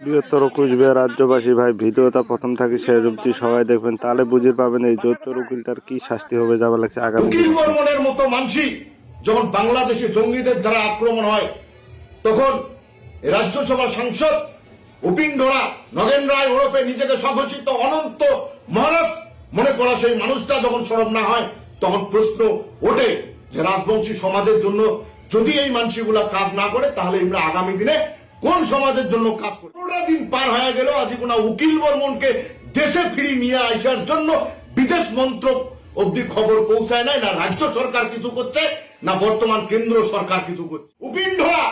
বৃহত্তর কুচবিহার রাজ্যবাসী, ভাই, ভিডিওটা প্রথম থাকি শেষ অব্দি সবাই দেখবেন, তাহলে বুঝে পাবেন এই যৌথর উকিলটার কি শাস্তি হবে যাবে লাগছে আগামী মতো মানসি যখন বাংলাদেশে জঙ্গিদের দ্বারা আক্রমণ হয়, তখন রাজ্যসভার সাংসদ উপিন ধরা নগেন রায় ওরফে নিজেকে স্বঘোষিত অনন্ত মহারাজ মনে করা সেই মানুষটা যখন সরব না হয়, তখন প্রশ্ন ওঠে যে রাজবংশী সমাজের জন্য যদি এই মানসিগুলা কাজ না করে, তাহলে আমরা আগামী দিনে কোন সমাজের জন্য কাজ করব পনেরোটা দিন পার হয়ে গেল আজ কোন উকিল বর্মনকে দেশে ফিরিয়ে নিয়ে আসার জন্য বিদেশ মন্ত্রক অব্দি খবর পৌঁছায় নাই, না রাজ্য সরকার কিছু করছে, না বর্তমান কেন্দ্র সরকার কিছু করছে। উপিন ধরা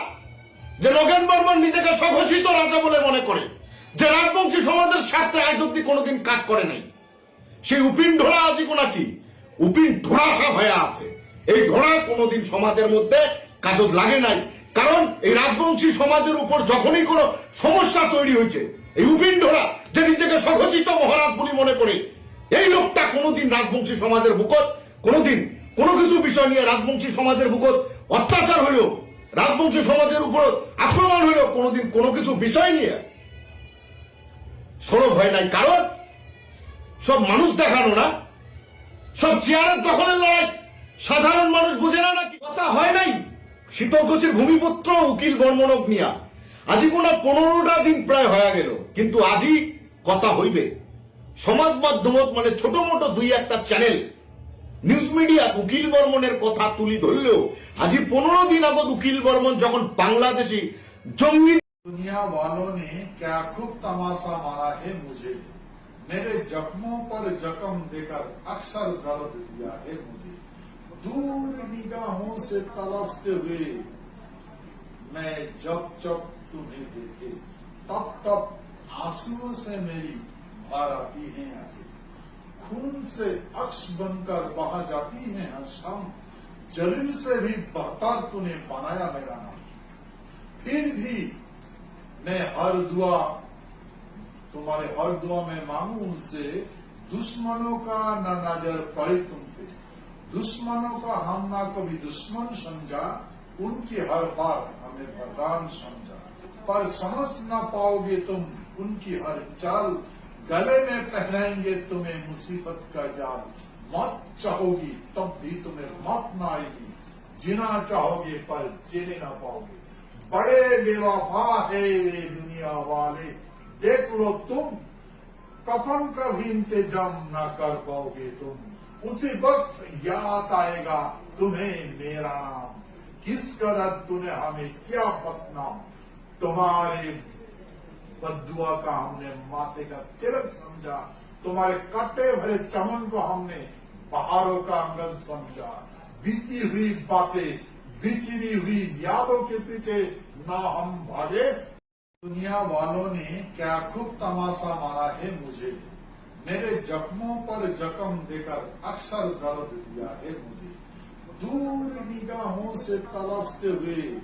যে নগেন বর্মন নিজেকে স্বঘোষিত রাজা বলে মনে করে, যে রাজবংশী সমাজের স্বার্থে আজ অব্দি কোনোদিন কাজ করে নাই। সেই উপিন ধরা আজই কোনা কি? উপিন ধরা হয়ে আছে। এই ধরা কোনোদিন সমাজের মধ্যে কাজত লাগে নাই। কারণ এই রাজবংশী সমাজের উপর যখনই কোনো সমস্যা তৈরি হয়েছে, এই উপিন ধরা যে নিজেকে স্বঘোষিত মহারাজ বলে মনে করে, এই লোকটা কোনোদিন রাজবংশী সমাজের বুকত কোনোদিন কোনো কিছু বিষয় নিয়ে রাজবংশী সমাজের বুকত অত্যাচার হইলেও রাজবংশী সমাজের উপর আক্রমণ হইলেও কোনোদিন কোনো কিছু বিষয় নিয়ে সরব হয় নাই। কারণ সব মানুষ দেখানো না, সব চেয়ারের দখলের লড়াই, সাধারণ মানুষ বুঝে না নাকি? শীতলকুচির ভূমিপুত্র উকিল বর্মনক নিয়া আজি কোনা পনেরোটা দিন প্রায় হয়ে গেল কিন্তু আজি কথা হইবে সমাজ মাধ্যমত মানে ছোট মোটো দুই একটা চ্যানেল নিউজ মিডিয়া উকিল বর্মনের কথা তুলি ধরলেও আজি পনেরো দিন আগত উকিল বর্মন যখন বাংলাদেশি জঙ্গি दुनिया वालों ने क्या खूब तमाशा मारा है मुझे मेरे जख्मों पर जख्म देकर अक्सर दर्द दिया है मुझे دور نگاہوں سے تلستے ہوئے میں جب جب تمہیں دیکھے، تب تب آنسو سے میری بھار آتی ہیں آگے خون سے اکس بن کر بہا جاتی ہیں ہر شام۔ جلیل سے بھی بہتر تو نے بنایا میرا نام۔ پھر بھی میں ہر دعا، تمہارے ہر دعا میں مانگوں ان سے، دشمنوں کا نہ نظر پڑے تم پہ۔ دشمنوں کا ہم نہ کبھی دشمن سمجھا، ان کی ہر بات ہمیں بردان سمجھا۔ پر سمجھ نہ پاؤ گے تم، ان کی ہر چال گلے میں پہنائیں گے تمہیں مصیبت کا جال۔ موت چاہو گی تب بھی تمہیں موت نہ آئے گی۔ جینا چاہو گے پر جینے نہ پاؤ گے۔ بڑے بے وفا ہے یہ دنیا والے۔ دیکھ لو تم، کفن کا بھی انتظام نہ کر پاؤ گے تم۔ اسی وقت یاد آئے گا تمہیں میرا۔ نام کس قدر تم ہمیں کیا بتنا تمہارے بدعا کا ہم نے ماتے کا تلک سمجھا۔ تمہارے کٹے بھرے چمن کو ہم نے بہاروں کا انگل سمجھا۔ بیتی ہوئی باتیں بچنی ہوئی یادوں کے پیچھے نہ ہم بھاگے۔ دنیا والوں نے کیا خوب تماشا مارا ہے مجھے۔ میرے جخموں پر جکم دے کر اکثر درد دیا ہے مجھے۔ دور نگاہوں سے تلستے ہوئے